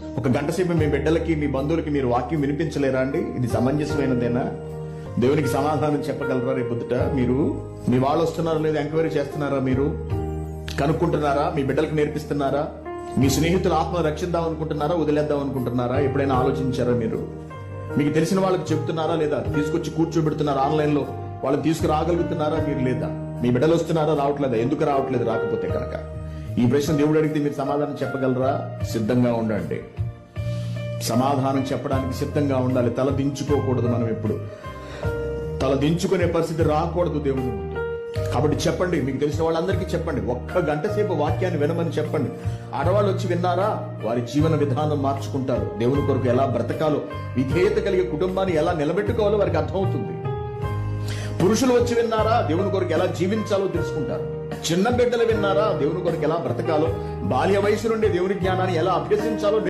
ఒక గంట సేపు మీ బిడ్డలకి మీ బంధువులకి మీరు వాక్యం వినిపించలేరా అండి? ఇది సమంజసమైనదేనా? దేవునికి సమాధానం చెప్పగలరా రేపొద్దుట మీరు మీ వాళ్ళు వస్తున్నారా లేదా ఎంక్వైరీ చేస్తున్నారా మీరు? కనుక్కుంటున్నారా? మీ బిడ్డలకు నేర్పిస్తున్నారా? మీ స్నేహితుల ఆత్మ రక్షిద్దాం అనుకుంటున్నారా? వదిలేద్దాం అనుకుంటున్నారా? ఎప్పుడైనా ఆలోచించారా మీరు? మీకు తెలిసిన వాళ్ళకి చెప్తున్నారా లేదా? తీసుకొచ్చి కూర్చోబెడుతున్నారా ఆన్లైన్లో వాళ్ళని తీసుకురాగలుగుతున్నారా మీరు లేదా? మీ బిడ్డలు వస్తున్నారా? రావట్లేదా? ఎందుకు రావట్లేదు? రాకపోతే కనుక. ఈ ప్రశ్న దేవుడు అడిగితే మీరు సమాధానం చెప్పగలరా? సిద్ధంగా ఉండండి. సమాధానం చెప్పడానికి సిద్ధంగా ఉండాలి. తల దించుకోకూడదు మనం ఎప్పుడు. తల దించుకునే పరిస్థితి రాకూడదు దేవుని ముందు. కాబట్టి చెప్పండి మీకు తెలిసిన వాళ్ళందరికీ చెప్పండి. ఒక్క గంట సేపు వాక్యాన్ని వినమని చెప్పండి. ఆడవాళ్ళు వచ్చి విన్నారా? వారి జీవన విధానం మార్చుకుంటారు. దేవుని కొరకు ఎలా బ్రతకాలో విధేయత కలిగే కుటుంబాన్ని ఎలా నిలబెట్టుకోవాలో వారికి అర్థమవుతుంది. పురుషులు వచ్చి విన్నారా? దేవుని కొరకు ఎలా జీవించాలో తెలుసుకుంటారు. చిన్న బిడ్డలు విన్నారా? దేవుని కొరకు ఎలా బ్రతకాలో? బాల్య వయసు నుండి దేవుని జ్ఞానాన్ని ఎలా అభ్యసించాలో